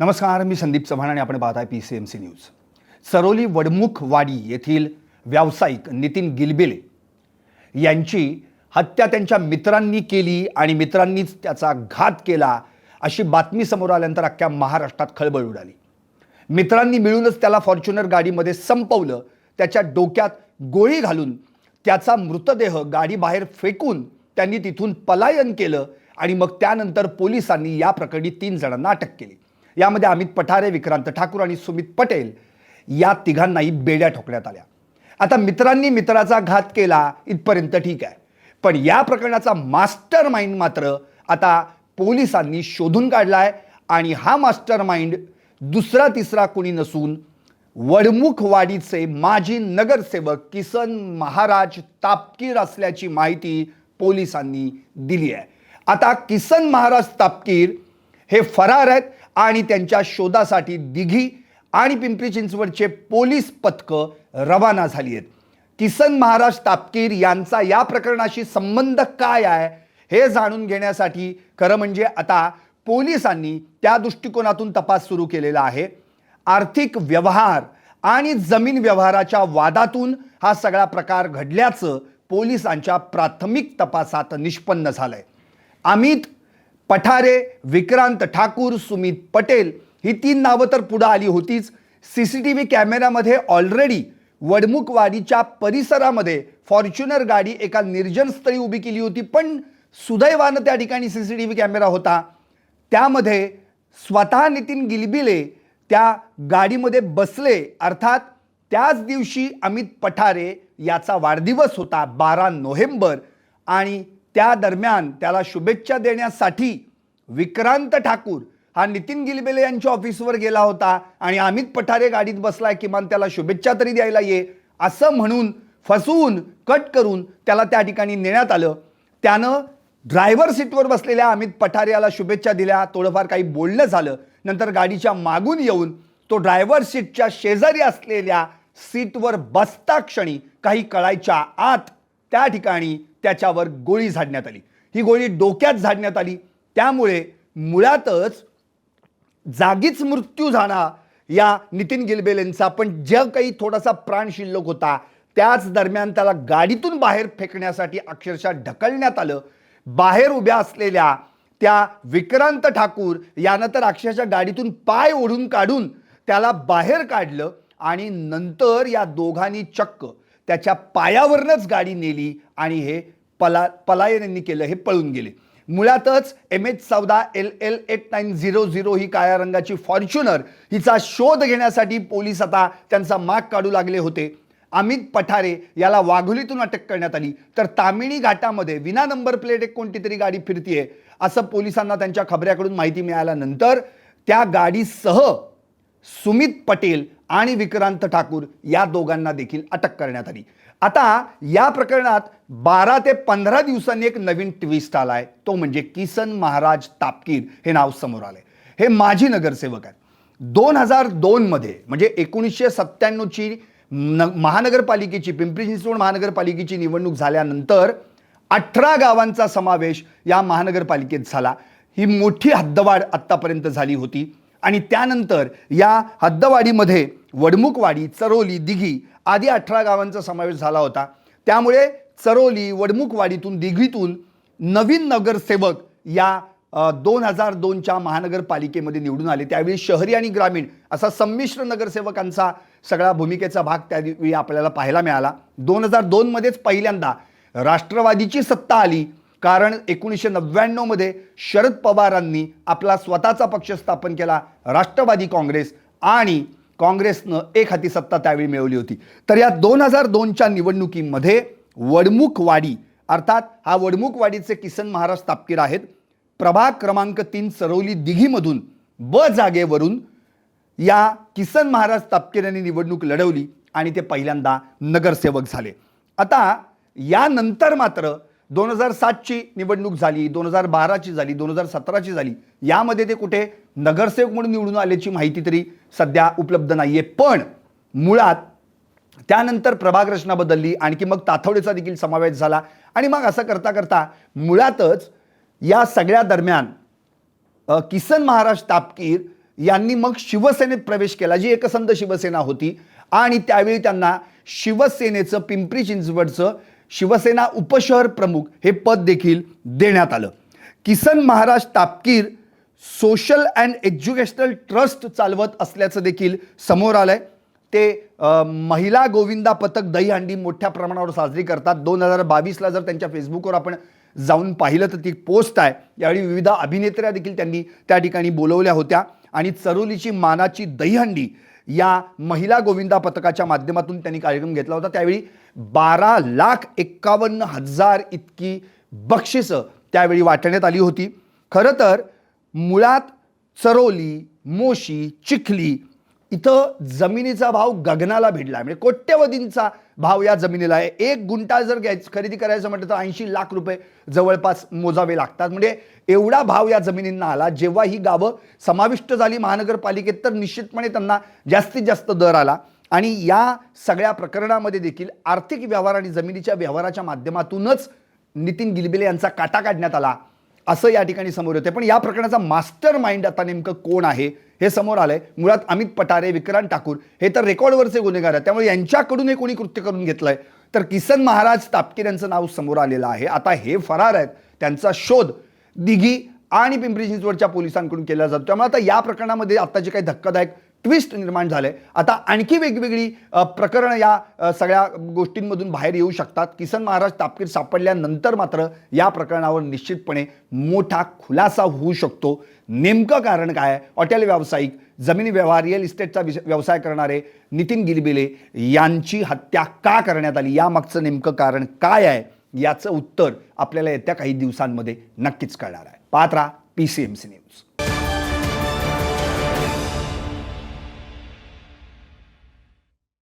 नमस्कार मी संदीप चव्हाण आणि आपण पाहत आहे P C M C news Saroli Vadmukhwadi येथील व्यावसायिक नितीन गिलबिले यांची हत्या त्यांच्या मित्रांनी केली आणि मित्रांनीच त्याचा घात केला अशी बातमी समोर आल्यानंतर अख्ख्या महाराष्ट्रात खळबळ उडाली. मित्रांनी मिळूनच त्याला फॉर्च्युनर गाडीमध्ये संपवलं. त्याच्या डोक्यात गोळी घालून त्याचा मृतदेह गाडीबाहेर फेकून त्यांनी तिथून पलायन केलं आणि मग त्यानंतर पोलिसांनी या प्रकरणी तीन जणांना अटक केली. यामध्ये अमित पठारे विक्रांत ठाकूर आणि सुमित पटेल या तिघांनाही बेड्या ठोकण्यात आल्या. आता मित्रांनी मित्राचा घात केला इथपर्यंत ठीक आहे. पण या प्रकरणाचा मास्टर माइंड मात्र आता पोलिसांनी शोधून काढला आहे आणि हा मास्टर माइंड दुसरा तिसरा कोणी नसून वडमुखवाडीचे माजी नगरसेवक किसन महाराज तापकीर असल्याची माहिती पोलिसांनी दिली आहे. आता किसन महाराज तापकीर हे फरार आहेत आणि त्यांच्या शोधासाठी दिघी आणि पिंपरी चिंचवडचे पोलीस पथकं रवाना झाली आहेत. किसन महाराज तापकीर यांचा या प्रकरणाशी संबंध काय आहे हे जाणून घेण्यासाठी खरं म्हणजे आता पोलिसांनी त्या दृष्टिकोनातून तपास सुरू केलेला आहे. आर्थिक व्यवहार आणि जमीन व्यवहाराच्या वादातून हा सगळा प्रकार घडल्याचं पोलिसांच्या प्राथमिक तपासात निष्पन्न झालंय. अमित पठारे विक्रांत ठाकूर सुमित पटेल ही तीन नावं तर पुढं आली होतीच. सी सी टी व्ही कॅमेऱ्यामध्ये ऑलरेडी वडमुखवाडीच्या परिसरामध्ये फॉर्च्युनर गाडी एका निर्जन स्थळी उभी केली होती पण सुदैवानं त्या ठिकाणी C C T V camera होता. त्यामध्ये स्वतः नितीन गिलबिले त्या गाडीमध्ये बसले अर्थात त्याच दिवशी अमित पठारे याचा वाढदिवस होता बारा नोव्हेंबर. आणि त्या दरम्यान त्याला शुभेच्छा देण्यासाठी विक्रांत ठाकूर हा नितीन गिलबेले यांच्या ऑफिसवर गेला होता आणि अमित पठारे गाडीत बसलाय किमान त्याला शुभेच्छा तरी द्यायला ये असं म्हणून फसवून कट करून त्याला त्या ठिकाणी नेण्यात आलं. त्यानं ड्रायव्हर सीटवर बसलेल्या अमित पठारे याला शुभेच्छा दिल्या. थोडंफार काही बोलणं झालं. नंतर गाडीच्या मागून येऊन तो ड्रायव्हर सीटच्या शेजारी असलेल्या सीटवर बसता क्षणी काही कळायच्या आत त्या ठिकाणी त्याच्यावर गोळी झाडण्यात आली. ही गोळी डोक्यात झाडण्यात आली. त्यामुळे मुळातच जागीच मृत्यू झाला या नितीन गिलबेलेंचा. पण ज्या काही थोडासा प्राण शिल्लक होता त्याच दरम्यान त्याला गाडीतून बाहेर फेकण्यासाठी अक्षरशः ढकलण्यात आलं. बाहेर उभ्या असलेल्या त्या विक्रांत ठाकूर यानं तर अक्षरशः गाडीतून पाय ओढून काढून त्याला बाहेर काढलं आणि नंतर या दोघांनी चक्क त्याच्या पायावरनंच गाडी नेली आणि हे पला पलायन यांनी केलं हे पळून गेले. मुळातच एम एच चौदा L L eight nine zero zero ही काळ्या रंगाची फॉर्च्युनर हिचा शोध घेण्यासाठी पोलीस आता त्यांचा माग काढू लागले होते. अमित पठारे याला वाघोलीतून अटक करण्यात आली. तर तामिणी घाटामध्ये विना नंबर प्लेट एक कोणती तरी गाडी फिरतीये असं पोलिसांना त्यांच्या खबऱ्याकडून माहिती मिळाल्यानंतर त्या गाडीसह सुमित पटेल आणि विक्रांत ठाकूर या दोघांना देखील अटक करण्यात आली. आता या प्रकरणात बारा ते पंधरा दिवसांनी एक नवीन ट्विस्ट आलाय. तो म्हणजे किसन महाराज तापकीर हे नाव समोर आलंय. हे माजी नगरसेवक आहेत. दोन हजार दोनमध्ये म्हणजे एकोणीसशे सत्त्याण्णवची न महानगरपालिकेची पिंपरी चिंचवड महानगरपालिकेची निवडणूक झाल्यानंतर अठरा गावांचा समावेश या महानगरपालिकेत झाला. ही मोठी हद्दवाढ आत्तापर्यंत झाली होती. आणि त्यानंतर या हद्दवाडीमध्ये वडमुखवाडी चरोली दिघी आदी अठरा गावांचा समावेश झाला होता. त्यामुळे चरोली वडमुखवाडीतून दिघीतून नवीन नगरसेवक या दोन हजार दोनच्या महानगरपालिकेमध्ये निवडून आले. त्यावेळी शहरी आणि ग्रामीण असा संमिश्र नगरसेवकांचा सगळा भूमिकेचा भाग त्यावेळी आपल्याला पाहायला मिळाला. दोन हजार दोनमध्येच पहिल्यांदा राष्ट्रवादीची सत्ता आली. कारण एकोणीसशे नव्याण्णवमध्ये शरद पवारांनी आपला स्वतःचा पक्ष स्थापन केला राष्ट्रवादी काँग्रेस आणि काँग्रेसनं एक हाती सत्ता त्यावेळी मिळवली होती. तर या दोन हजार दोनच्या निवडणुकीमध्ये वडमुखवाडी अर्थात हा वडमुखवाडीचे किसन महाराज तापकीर आहेत प्रभाग क्रमांक तीन सरवली दिघीमधून ब जागेवरून या किसन महाराज तापकीर यांनी निवडणूक लढवली आणि ते पहिल्यांदा नगरसेवक झाले. आता यानंतर मात्र दोन हजार सातची निवडणूक झाली दोन हजार बाराची झाली दोन हजार सतराची झाली. यामध्ये ते कुठे नगरसेवक म्हणून निवडून आल्याची माहिती तरी सध्या उपलब्ध नाही आहे पण मुळात त्यानंतर प्रभाग रचना बदलली आणखी मग ताथवडेचा देखील समावेश झाला. आणि मग असं करता करता मुळातच या सगळ्या दरम्यान किसन महाराज तापकीर यांनी मग शिवसेनेत प्रवेश केला जी एकसंध शिवसेना होती. आणि त्यावेळी त्यांना शिवसेनेचं पिंपरी चिंचवडचं शिवसेना उपशहर प्रमुख हे पद देखील देण्यात आलं. Kisan Maharaj Tapkir social and educational trust चालवत असल्याचं देखील समोर आलं आहे ते महिला गोविंदा पथक दहीहंडी मोठ्या प्रमाणावर साजरी करतात. दोन हजार बावीसला जर त्यांच्या फेसबुकवर आपण जाऊन पाहिलं तर ती पोस्ट आहे. यावेळी विविध अभिनेत्र्या देखील त्यांनी त्या ठिकाणी बोलवल्या होत्या. आणि चरोलीची मानाची दहीहंडी या महिला गोविंदा पथकाच्या माध्यमातून त्यांनी कार्यक्रम घेतला होता. त्यावेळी बारा लाख एक्कावन्न हजार इतकी बक्षिसं त्यावेळी वाटण्यात आली होती. खरं तर मुळात चरोली मोशी चिखली इथं जमिनीचा भाव गगनाला भिडला. म्हणजे कोट्यवधींचा भाव या जमिनीला आहे. एक गुंठा जर घ्यायचं खरेदी करायचं म्हटलं तर ऐंशी लाख रुपये जवळपास मोजावे लागतात. म्हणजे एवढा भाव या जमिनींना आला. जेव्हा ही गावं समाविष्ट झाली महानगरपालिकेत तर निश्चितपणे त्यांना जास्तीत जास्त दर आला. आणि या सगळ्या प्रकरणामध्ये देखील आर्थिक व्यवहार आणि जमिनीच्या व्यवहाराच्या माध्यमातूनच नितीन गिलबिले यांचा काटा काढण्यात आला असं या ठिकाणी समोर येते पण या प्रकरणाचा मास्टर माइंड आता नेमकं कोण आहे हे समोर आलंय. मुळात अमित पटारे विक्रांत ठाकूर हे तर रेकॉर्डवरचे गुन्हेगार आहेत. त्यामुळे यांच्याकडून हे कोणी कृत्य करून घेतलंय. तर किसन महाराज तापकीर यांचं नाव समोर आलेलं आहे. आता हे फरार आहेत. त्यांचा शोध दिघी आणि पिंपरी चिंचवडच्या पोलिसांकडून केला जातो. त्यामुळे आता या प्रकरणामध्ये आता जे काही धक्कादायक ट्विस्ट निर्माण झालंय आता आणखी वेगवेगळी प्रकरणं या सगळ्या गोष्टींमधून बाहेर येऊ शकतात. किसन महाराज तापकीर सापडल्यानंतर मात्र या प्रकरणावर निश्चितपणे मोठा खुलासा होऊ शकतो. नेमकं कारण काय? हॉटेल व्यावसायिक जमिनी व्यवहार रिअल इस्टेटचा व्यवसाय करणारे नितीन गिलबिले यांची हत्या का करण्यात आली? यामागचं नेमकं कारण काय आहे? याचं उत्तर आपल्याला येत्या काही दिवसांमध्ये नक्कीच कळणार आहे. Patra P C M C news